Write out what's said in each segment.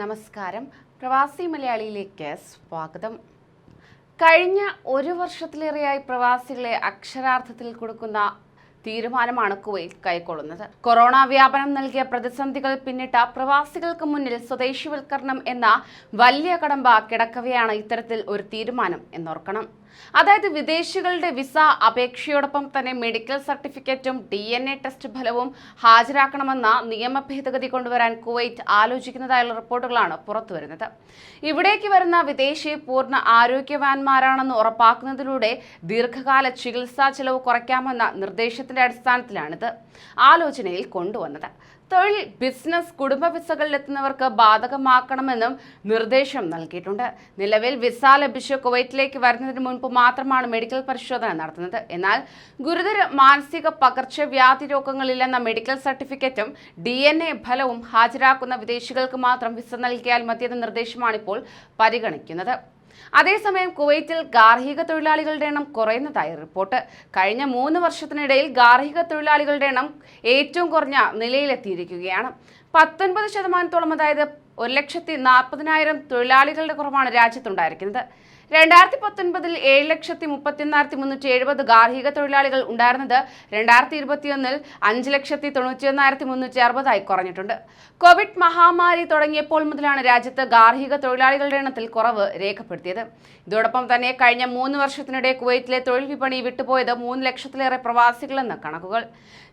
നമസ്കാരം. പ്രവാസി മലയാളിയിലേക്ക് സ്വാഗതം. കഴിഞ്ഞ ഒരു വർഷത്തിലേറെയായി പ്രവാസികളെ അക്ഷരാർത്ഥത്തിൽ കൊടുക്കുന്ന തീരുമാനമാണ് കുവൈത്ത് കൈക്കൊള്ളുന്നത്. കൊറോണ വ്യാപനം നൽകിയ പ്രതിസന്ധികൾ പിന്നിട്ട പ്രവാസികൾക്ക് മുന്നിൽ സ്വദേശിവൽക്കരണം എന്ന വലിയ കടമ്പ കിടക്കവെയാണ് ഇത്തരത്തിൽ ഒരു തീരുമാനം എന്നോർക്കണം. അതായത് വിദേശികളുടെ വിസ അപേക്ഷയോടൊപ്പം തന്നെ മെഡിക്കൽ സർട്ടിഫിക്കറ്റും ഡി എൻ എ ടെസ്റ്റ് ഫലവും ഹാജരാക്കണമെന്ന നിയമ ഭേദഗതി കൊണ്ടുവരാൻ കുവൈറ്റ് ആലോചിക്കുന്നതായുള്ള റിപ്പോർട്ടുകളാണ് പുറത്തുവരുന്നത് ഇവിടേക്ക് വരുന്ന വിദേശി പൂർണ ആരോഗ്യവാന്മാരാണെന്ന് ഉറപ്പാക്കുന്നതിലൂടെ ദീർഘകാല ചികിത്സാ ചെലവ് കുറയ്ക്കാമെന്ന നിർദ്ദേശത്തിന്റെ അടിസ്ഥാനത്തിലാണിത് ആലോചനയിൽ കൊണ്ടുവന്നത്. തൊഴിൽ ബിസിനസ് കുടുംബ വിസകളിലെത്തുന്നവർക്ക് ബാധകമാക്കണമെന്നും നിർദ്ദേശം നൽകിയിട്ടുണ്ട്. നിലവിൽ വിസ ലഭിച്ച് കുവൈറ്റിലേക്ക് വരുന്നതിന് മുൻപ് മാത്രമാണ് മെഡിക്കൽ പരിശോധന നടത്തുന്നത്. എന്നാൽ ഗുരുതര മാനസിക പകർച്ചവ്യാധി രോഗങ്ങളില്ലെന്ന മെഡിക്കൽ സർട്ടിഫിക്കറ്റും ഡി എൻ എ ഫലവും ഹാജരാക്കുന്ന വിദേശികൾക്ക് മാത്രം വിസ നൽകിയാൽ മതിയെന്ന നിർദ്ദേശമാണ് ഇപ്പോൾ പരിഗണിക്കുന്നത്. അതേസമയം കുവൈറ്റിൽ ഗാർഹിക തൊഴിലാളികളുടെ എണ്ണം കുറയുന്നതായി റിപ്പോർട്ട്. കഴിഞ്ഞ മൂന്ന് വർഷത്തിനിടയിൽ ഗാർഹിക തൊഴിലാളികളുടെ എണ്ണം ഏറ്റവും കുറഞ്ഞ നിലയിലെത്തിയിരിക്കുകയാണ്. പത്തൊൻപത് ശതമാനത്തോളം അതായത് ഒരു ലക്ഷത്തി നാൽപ്പതിനായിരം തൊഴിലാളികളുടെ കുറവാണ് രാജ്യത്തുണ്ടായിരിക്കുന്നത്. രണ്ടായിരത്തി പത്തൊൻപതിൽ ഏഴ് ലക്ഷത്തി മുപ്പത്തിയൊന്നായിരത്തി മുന്നൂറ്റി എഴുപത് ഗാർഹിക തൊഴിലാളികൾ ഉണ്ടായിരുന്നത് രണ്ടായിരത്തി ഇരുപത്തിയൊന്നിൽ അഞ്ച് ലക്ഷത്തി തൊണ്ണൂറ്റിയൊന്നായിരത്തി മുന്നൂറ്റി അറുപതായി കുറഞ്ഞിട്ടുണ്ട്. കോവിഡ് മഹാമാരി തുടങ്ങിയപ്പോൾ മുതലാണ് രാജ്യത്ത് ഗാർഹിക തൊഴിലാളികളുടെ എണ്ണത്തിൽ കുറവ് രേഖപ്പെടുത്തിയത്. ഇതോടൊപ്പം തന്നെ കഴിഞ്ഞ മൂന്ന് വർഷത്തിനിടെ കുവൈറ്റിലെ തൊഴിൽ വിപണി വിട്ടുപോയത് മൂന്ന് ലക്ഷത്തിലേറെ പ്രവാസികളെന്ന കണക്കുകൾ.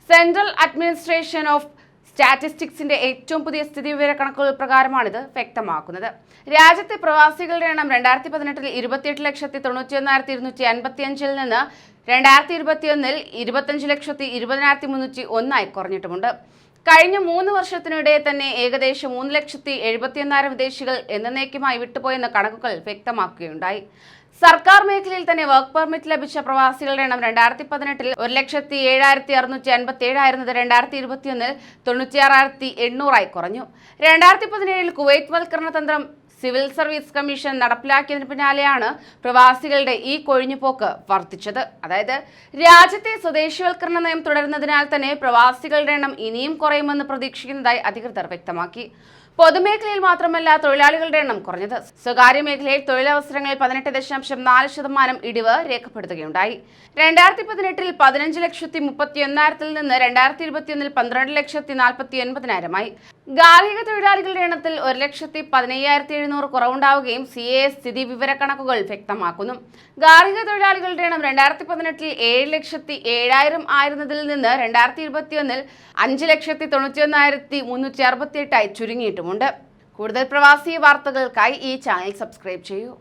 സെൻട്രൽ അഡ്മിനിസ്ട്രേഷൻ ഓഫ് സ്റ്റാറ്റിസ്റ്റിക്സിന്റെ ഏറ്റവും പുതിയ സ്ഥിതി വിവര കണക്കുകൾ പ്രകാരമാണിത് വ്യക്തമാക്കുന്നത്. രാജ്യത്തെ പ്രവാസികളുടെ എണ്ണം രണ്ടായിരത്തി പതിനെട്ടിൽ ഇരുപത്തിയെട്ട് ലക്ഷത്തി തൊണ്ണൂറ്റി ഒന്നായിരത്തി ഇരുന്നൂറ്റി അൻപത്തി അഞ്ചിൽ നിന്ന് രണ്ടായിരത്തി ഇരുപത്തിയൊന്നിൽ ഇരുപത്തഞ്ച് ലക്ഷത്തി ഇരുപതിനായിരത്തി മുന്നൂറ്റി ഒന്നായി കുറഞ്ഞിട്ടുമുണ്ട്. കഴിഞ്ഞ മൂന്ന് വർഷത്തിനിടെ തന്നെ ഏകദേശം മൂന്ന് ലക്ഷത്തി എഴുപത്തിയൊന്നായിരം വിദേശികൾ എന്നേക്കുമായി വിട്ടുപോയെന്ന കണക്കുകൾ വ്യക്തമാക്കുകയുണ്ടായി. സർക്കാർ മേഖലയിൽ തന്നെ വർക്ക് പെർമിറ്റ് ലഭിച്ച പ്രവാസികളുടെ എണ്ണം രണ്ടായിരത്തി പതിനെട്ടിൽ ഒരു ലക്ഷത്തി ഏഴായിരത്തി അറുന്നൂറ്റി അൻപത്തി ഏഴായിരുന്നത് രണ്ടായിരത്തി ഇരുപത്തിയൊന്നിൽ തൊണ്ണൂറ്റിയാറായിരത്തി എണ്ണൂറായി കുറഞ്ഞു. രണ്ടായിരത്തി പതിനേഴിൽ കുവൈറ്റ് വൽക്കരണ തന്ത്രം സിവിൽ സർവീസ് കമ്മീഷൻ നടപ്പിലാക്കിയതിന് പിന്നാലെയാണ് പ്രവാസികളുടെ ഈ കൊഴിഞ്ഞുപോക്ക് വർദ്ധിച്ചത്. അതായത് രാജ്യത്തെ സ്വദേശിവൽക്കരണ നയം തുടരുന്നതിനാൽ തന്നെ പ്രവാസികളുടെ എണ്ണം ഇനിയും കുറയുമെന്ന് പ്രതീക്ഷിക്കുന്നതായി അധികൃതർ വ്യക്തമാക്കി. പൊതുമേഖലയിൽ മാത്രമല്ല തൊഴിലാളികളുടെ എണ്ണം കുറഞ്ഞത്. സ്വകാര്യ മേഖലയിൽ തൊഴിലവസരങ്ങളിൽ പതിനെട്ട് ദശാംശം നാല് ശതമാനം ഇടിവ് രേഖപ്പെടുത്തുകയുണ്ടായി. രണ്ടായിരത്തി പതിനെട്ടിൽ പതിനഞ്ച് ലക്ഷത്തി മുപ്പത്തി ഒന്നായിരത്തിൽ നിന്ന് രണ്ടായിരത്തി ഇരുപത്തിയൊന്നിൽ പന്ത്രണ്ട് ലക്ഷത്തി നാൽപ്പത്തി ഒൻപതിനായിരമായി ഗാർഹിക തൊഴിലാളികളുടെ എണ്ണത്തിൽ ഒരു ലക്ഷത്തി പതിനയ്യായിരത്തി എഴുന്നൂറ് കുറവുണ്ടാവുകയും സി എ സ്ഥിതി വിവര കണക്കുകൾ വ്യക്തമാക്കുന്നു. ഗാർഹിക തൊഴിലാളികളുടെ എണ്ണം രണ്ടായിരത്തി പതിനെട്ടിൽ ഏഴ് ലക്ഷത്തി ഏഴായിരം ആയിരുന്നതിൽ നിന്ന് രണ്ടായിരത്തി ഇരുപത്തിയൊന്നിൽ അഞ്ച് ലക്ഷത്തി തൊണ്ണൂറ്റി ഒന്നായിരത്തി മുന്നൂറ്റി അറുപത്തി എട്ടായി ചുരുങ്ങിയിട്ടുമുണ്ട്. കൂടുതൽ പ്രവാസി വാർത്തകൾക്കായി ഈ ചാനൽ സബ്സ്ക്രൈബ് ചെയ്യൂ.